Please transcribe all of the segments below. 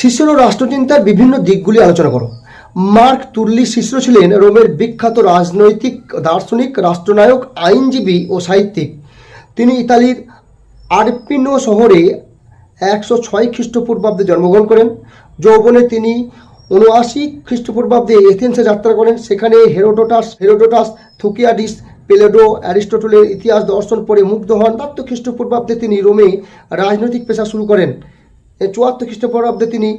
শিষ্যর রাষ্ট্রচিন্তার বিভিন্ন দিকগুলি আলোচনা করো। মার্ক তুর্লি শিষ্য ছিলেন রোমের বিখ্যাত রাজনৈতিক, দার্শনিক, রাষ্ট্রনায়ক, আইনজীবী ও সাহিত্যিক। তিনি ইতালির আরপিনো শহরে একশো ছয় খ্রিস্টপূর্বাব্দে জন্মগ্রহণ করেন। যৌবনে তিনি উনআশি খ্রিস্টপূর্বাব্দে এথেন্সে যাত্রা করেন। সেখানে হেরোডোটাস হেরোডোটাস, থুকিয়াডিস, পেলেডো, অ্যারিস্টটলের ইতিহাস দর্শন পড়ে মুগ্ধ হন। বাহাত্তর খ্রিস্টপূর্বাব্দে তিনি রোমে রাজনৈতিক পেশা শুরু করেন। চুয়াত্তর খ্রিস্টপূর্বাব্দে তিনি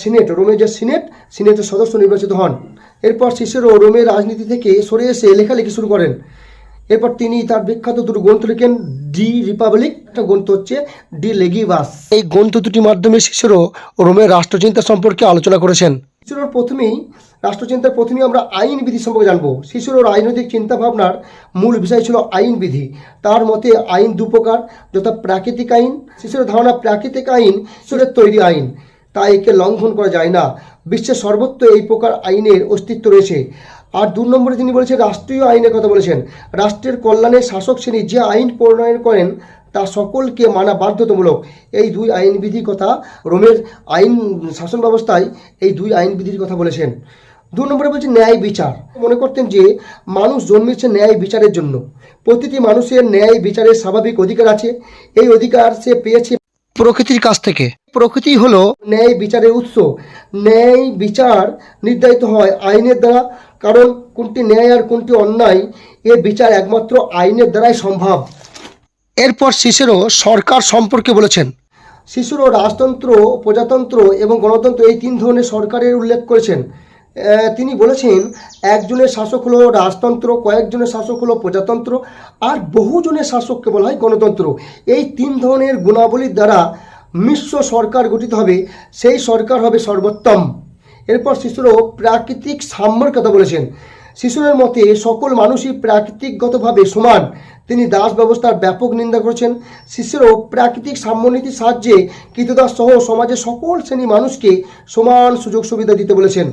সিনেট, রোমের যে সিনেট, সিনেটের সদস্য নির্বাচিত হন। এরপর শিষ্যেরও রোমের রাজনীতি থেকে সরে এসে লেখালেখি শুরু করেন। এরপর তিনি তার বিখ্যাত দুটো গ্রন্থ লিখেন ডি রিপাবলিক একটা গ্রন্থ হচ্ছে ডি লেগিবাস এই গ্রন্থ দুটির মাধ্যমে শিষ্যরও রোমের রাষ্ট্রচিন্তা সম্পর্কে আলোচনা করেছেন। শিশুর প্রথমেই রাষ্ট্রচিন্তার প্রথমে আমরা আইন বিধি সম্পর্কে জানব। শিশুর রাজনৈতিক চিন্তা ভাবনার মূল বিষয় ছিল আইন বিধি। তার মতে আইন দু প্রকার, যথা প্রাকৃতিক আইন, শিশুর ধারণা প্রাকৃতিক আইন শিশুরের তৈরি আইন। তাই একে লঙ্ঘন করা যায় না। বিশ্বের সর্বত্র এই প্রকার আইনের অস্তিত্ব রয়েছে। আর দু নম্বরে তিনি বলেছেন, রাষ্ট্রীয় আইনের কথা বলেছেন। রাষ্ট্রের কল্যাণে শাসক শ্রেণি যে আইন প্রণয়ন করেন, তা সকলকে মানা বাধ্যতামূলক। এই দুই আইনবিধির কথা রোমের আইন শাসন ব্যবস্থায় এই দুই আইনবিধির কথা বলেছেন। দু নম্বরে বলছে ন্যায় বিচার। মনে করতেন যে মানুষ জন্মেছে ন্যায় বিচারের জন্য। প্রতিটি মানুষের ন্যায় বিচারের স্বাভাবিক অধিকার আছে। এই অধিকার সে পেয়েছে প্রকৃতির কাছ থেকে। প্রকৃতি হলো ন্যায় বিচারের উৎস। ন্যায় বিচার নির্ধারিত হয় আইনের দ্বারা, কারণ কোনটি ন্যায় আর কোনটি অন্যায়, এ বিচার একমাত্র আইনের দ্বারাই সম্ভব। এরপর শিশুরও সরকার সম্পর্কে বলেছেন। শিশুরও রাজতন্ত্র, প্রজাতন্ত্র এবং গণতন্ত্র এই তিন ধরনের সরকারের উল্লেখ করেছেন। তিনি বলেছেন, একজনের শাসক হলো রাজতন্ত্র, কয়েকজনের শাসক হলো প্রজাতন্ত্র, আর বহুজনের শাসককে বলা হয় গণতন্ত্র। এই তিন ধরনের গুণাবলীর দ্বারা মিশ্র সরকার গঠিত হবে, সেই সরকার হবে সর্বোত্তম। এরপর শিশুরও প্রাকৃতিক সাম্যর কথা বলেছেন। শিশুরের মতে সকল মানুষই প্রাকৃতিকগতভাবে সমান। তিনি দাস ব্যবস্থার ব্যাপক নিন্দা করেছেন। শিশুরও প্রাকৃতিক সাম্যনীতির সাহায্যে কৃতদাস সহ সমাজের সকল শ্রেণি মানুষকে সমান সুযোগ সুবিধা দিতে বলেছেন।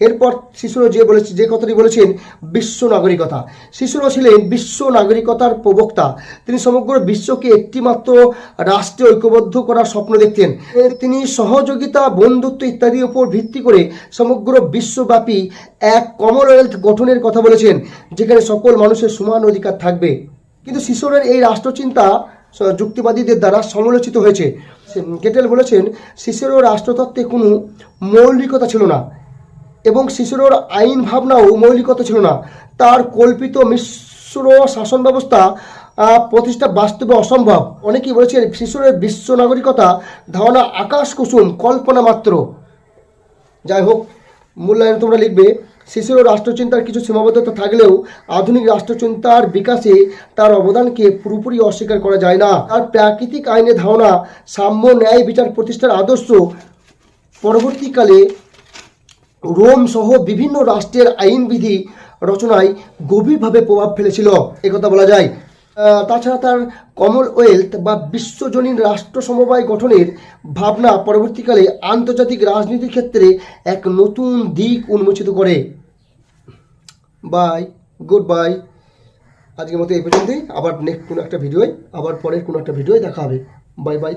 এরপর শিশুরও যে বলেছে, যে কথাটি বলেছেন, বিশ্ব নাগরিকতা। শিশুরও ছিলেন বিশ্ব নাগরিকতার প্রবক্তা। তিনি সমগ্র বিশ্বকে একটিমাত্র রাষ্ট্রে ঐক্যবদ্ধ করার স্বপ্ন দেখতেন। তিনি সহযোগিতা, বন্ধুত্ব ইত্যাদির উপর ভিত্তি করে সমগ্র বিশ্বব্যাপী এক কমনওয়েলথ গঠনের কথা বলেছেন, যেখানে সকল মানুষের সমান অধিকার থাকবে। কিন্তু শিশুরের এই রাষ্ট্রচিন্তা যুক্তিবাদীদের দ্বারা সমালোচিত হয়েছে। গেটেল বলেছেন শিশুরও রাষ্ট্রতত্ত্বে কোনো মৌলিকতা ছিল না। এবং শিশুর আইন ভাবনাও মৌলিকতা ছিল না। তার কল্পিত মিশ্র শাসন ব্যবস্থা প্রতিষ্ঠা বাস্তবে অসম্ভব। অনেকেই বলেছেন শিশুরের বিশ্ব নাগরিকতা, ধারণা, আকাশ কুসুম, কল্পনা মাত্র। যাই হোক, মূল্যায়ন তোমরা লিখবে, শিশুর রাষ্ট্রচিন্তার কিছু সীমাবদ্ধতা থাকলেও আধুনিক রাষ্ট্রচিন্তার বিকাশে তার অবদানকে পুরোপুরি অস্বীকার করা যায় না। আর প্রাকৃতিক আইনের ধারণা, সাম্য ন্যায় বিচার প্রতিষ্ঠার আদর্শ পরবর্তীকালে রোম সহ বিভিন্ন রাষ্ট্রের আইনবিধি রচনায় গভীরভাবে প্রভাব ফেলেছিল। একথা বলা যায়। তাছাড়া তার কমনওয়েলথ বা বিশ্বজনীন রাষ্ট্র সমবায় গঠনের ভাবনা পরবর্তীকালে আন্তর্জাতিক রাজনীতির ক্ষেত্রে এক নতুন দিক উন্মোচিত করে। বাই গুড বাই আজকের মতো এই পর্যন্তই। আবার নেক্সট কোনো একটা ভিডিওয়, আবার পরের কোনো একটা ভিডিওয় দেখা হবে। Bye bye